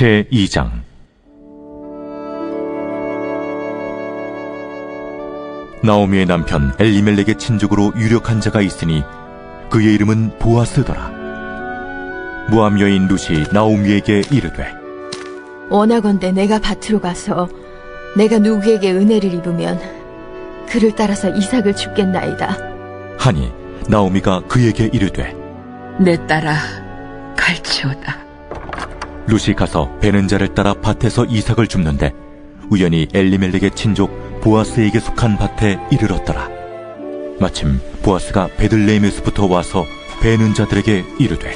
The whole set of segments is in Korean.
제 2장 나오미의 남편 엘리멜렉의 친족으로 유력한 자가 있으니 그의 이름은 보아스더라. 모함 여인 룻이 나오미에게 이르되 원하건대 내가 밭으로 가서 내가 누구에게 은혜를 입으면 그를 따라서 이삭을 죽겠나이다. 하니 나오미가 그에게 이르되 내 딸아 갈치오다 룻이 가서 베는 자를 따라 밭에서 이삭을 줍는데 우연히 엘리멜렉의 친족 보아스에게 속한 밭에 이르렀더라. 마침 보아스가 베들레헴에서부터 와서 베는 자들에게 이르되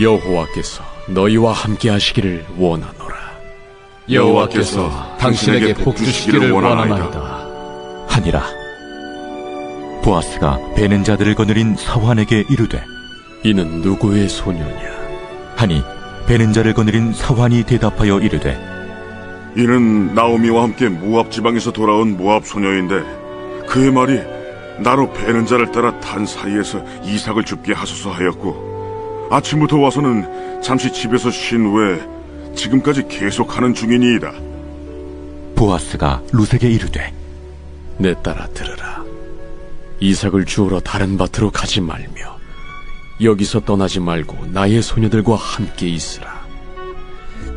여호와께서 너희와 함께 하시기를 원하노라. 여호와께서 당신에게 복 주시기를 원하나이다. 하니라. 보아스가 베는 자들을 거느린 사환에게 이르되 이는 누구의 소녀냐? 하니 베는 자를 거느린 사환이 대답하여 이르되 이는 나오미와 함께 모압 지방에서 돌아온 모압 소녀인데 그의 말이 나로 베는 자를 따라 단 사이에서 이삭을 줍게 하소서 하였고 아침부터 와서는 잠시 집에서 쉰 후에 지금까지 계속하는 중이니이다. 보아스가 룻에게 이르되 내 딸아 들으라. 이삭을 주우러 다른 밭으로 가지 말며 여기서 떠나지 말고 나의 소녀들과 함께 있으라.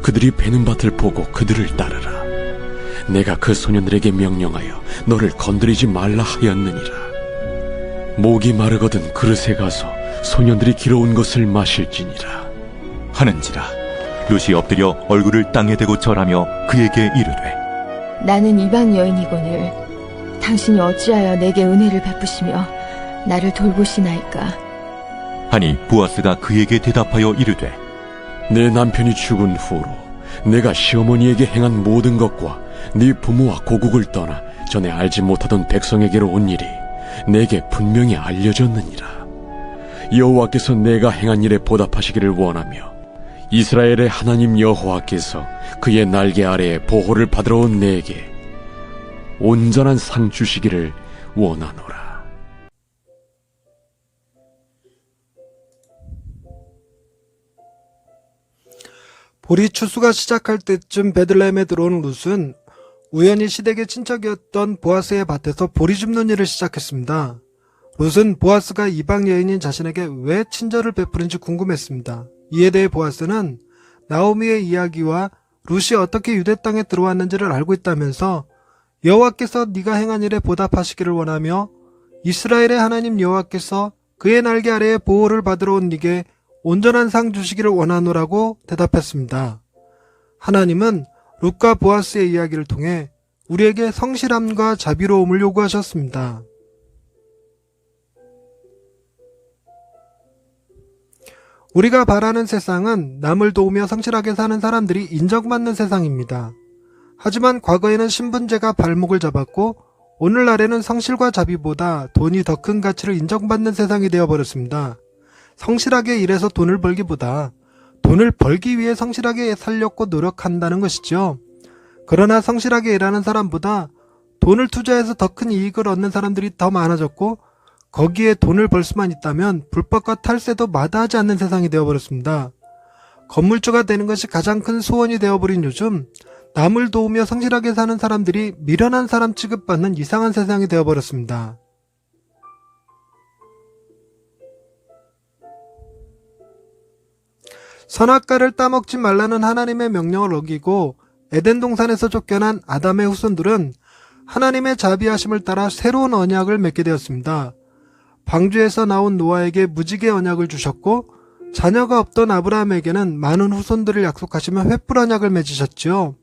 그들이 베는 밭을 보고 그들을 따르라. 내가 그 소년들에게 명령하여 너를 건드리지 말라 하였느니라. 목이 마르거든 그릇에 가서 소년들이 길어온 것을 마실지니라. 하는지라 룻이 엎드려 얼굴을 땅에 대고 절하며 그에게 이르되 나는 이방 여인이거늘 당신이 어찌하여 내게 은혜를 베푸시며 나를 돌보시나이까. 하니 보아스가 그에게 대답하여 이르되 내 남편이 죽은 후로 내가 시어머니에게 행한 모든 것과 네 부모와 고국을 떠나 전에 알지 못하던 백성에게로 온 일이 내게 분명히 알려졌느니라. 여호와께서 내가 행한 일에 보답하시기를 원하며 이스라엘의 하나님 여호와께서 그의 날개 아래에 보호를 받으러 온 내게 온전한 상 주시기를 원하노라. 보리 추수가 시작할 때쯤 베들레헴에 들어온 룻은 우연히 시댁의 친척이었던 보아스의 밭에서 보리 줍는 일을 시작했습니다. 룻은 보아스가 이방 여인인 자신에게 왜 친절을 베푸는지 궁금했습니다. 이에 대해 보아스는 나오미의 이야기와 룻이 어떻게 유대 땅에 들어왔는지를 알고 있다면서 여호와께서 네가 행한 일에 보답하시기를 원하며 이스라엘의 하나님 여호와께서 그의 날개 아래에 보호를 받으러 온 네게 온전한 상 주시기를 원하노라고 대답했습니다. 하나님은 룻과 보아스의 이야기를 통해 우리에게 성실함과 자비로움을 요구하셨습니다. 우리가 바라는 세상은 남을 도우며 성실하게 사는 사람들이 인정받는 세상입니다. 하지만 과거에는 신분제가 발목을 잡았고 오늘날에는 성실과 자비보다 돈이 더 큰 가치를 인정받는 세상이 되어버렸습니다. 성실하게 일해서 돈을 벌기보다 돈을 벌기 위해 성실하게 살려고 노력한다는 것이죠. 그러나 성실하게 일하는 사람보다 돈을 투자해서 더 큰 이익을 얻는 사람들이 더 많아졌고 거기에 돈을 벌 수만 있다면 불법과 탈세도 마다하지 않는 세상이 되어버렸습니다. 건물주가 되는 것이 가장 큰 소원이 되어버린 요즘 남을 도우며 성실하게 사는 사람들이 미련한 사람 취급받는 이상한 세상이 되어버렸습니다. 선악과를 따먹지 말라는 하나님의 명령을 어기고 에덴 동산에서 쫓겨난 아담의 후손들은 하나님의 자비하심을 따라 새로운 언약을 맺게 되었습니다. 방주에서 나온 노아에게 무지개 언약을 주셨고 자녀가 없던 아브라함에게는 많은 후손들을 약속하시며 횃불 언약을 맺으셨지요.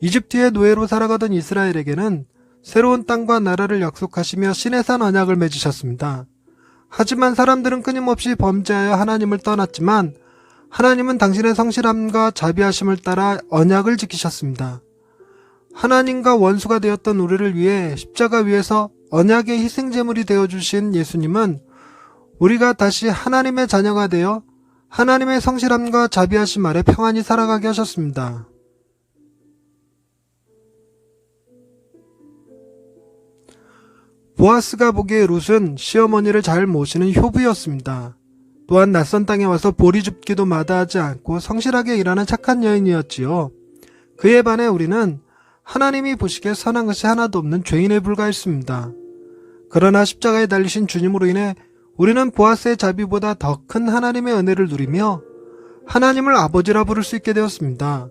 이집트의 노예로 살아가던 이스라엘에게는 새로운 땅과 나라를 약속하시며 시내산 언약을 맺으셨습니다. 하지만 사람들은 끊임없이 범죄하여 하나님을 떠났지만 하나님은 당신의 성실함과 자비하심을 따라 언약을 지키셨습니다. 하나님과 원수가 되었던 우리를 위해 십자가 위에서 언약의 희생제물이 되어주신 예수님은 우리가 다시 하나님의 자녀가 되어 하나님의 성실함과 자비하심 아래 평안히 살아가게 하셨습니다. 보아스가 보기에 룻은 시어머니를 잘 모시는 효부였습니다. 또한 낯선 땅에 와서 보리 줍기도 마다하지 않고 성실하게 일하는 착한 여인이었지요. 그에 반해 우리는 하나님이 보시기에 선한 것이 하나도 없는 죄인에 불과했습니다. 그러나 십자가에 달리신 주님으로 인해 우리는 보아스의 자비보다 더 큰 하나님의 은혜를 누리며 하나님을 아버지라 부를 수 있게 되었습니다.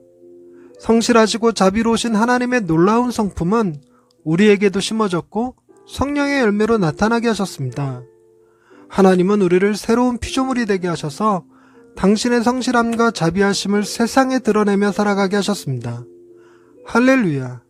성실하시고 자비로우신 하나님의 놀라운 성품은 우리에게도 심어졌고 성령의 열매로 나타나게 하셨습니다. 하나님은 우리를 새로운 피조물이 되게 하셔서 당신의 성실함과 자비하심을 세상에 드러내며 살아가게 하셨습니다. 할렐루야.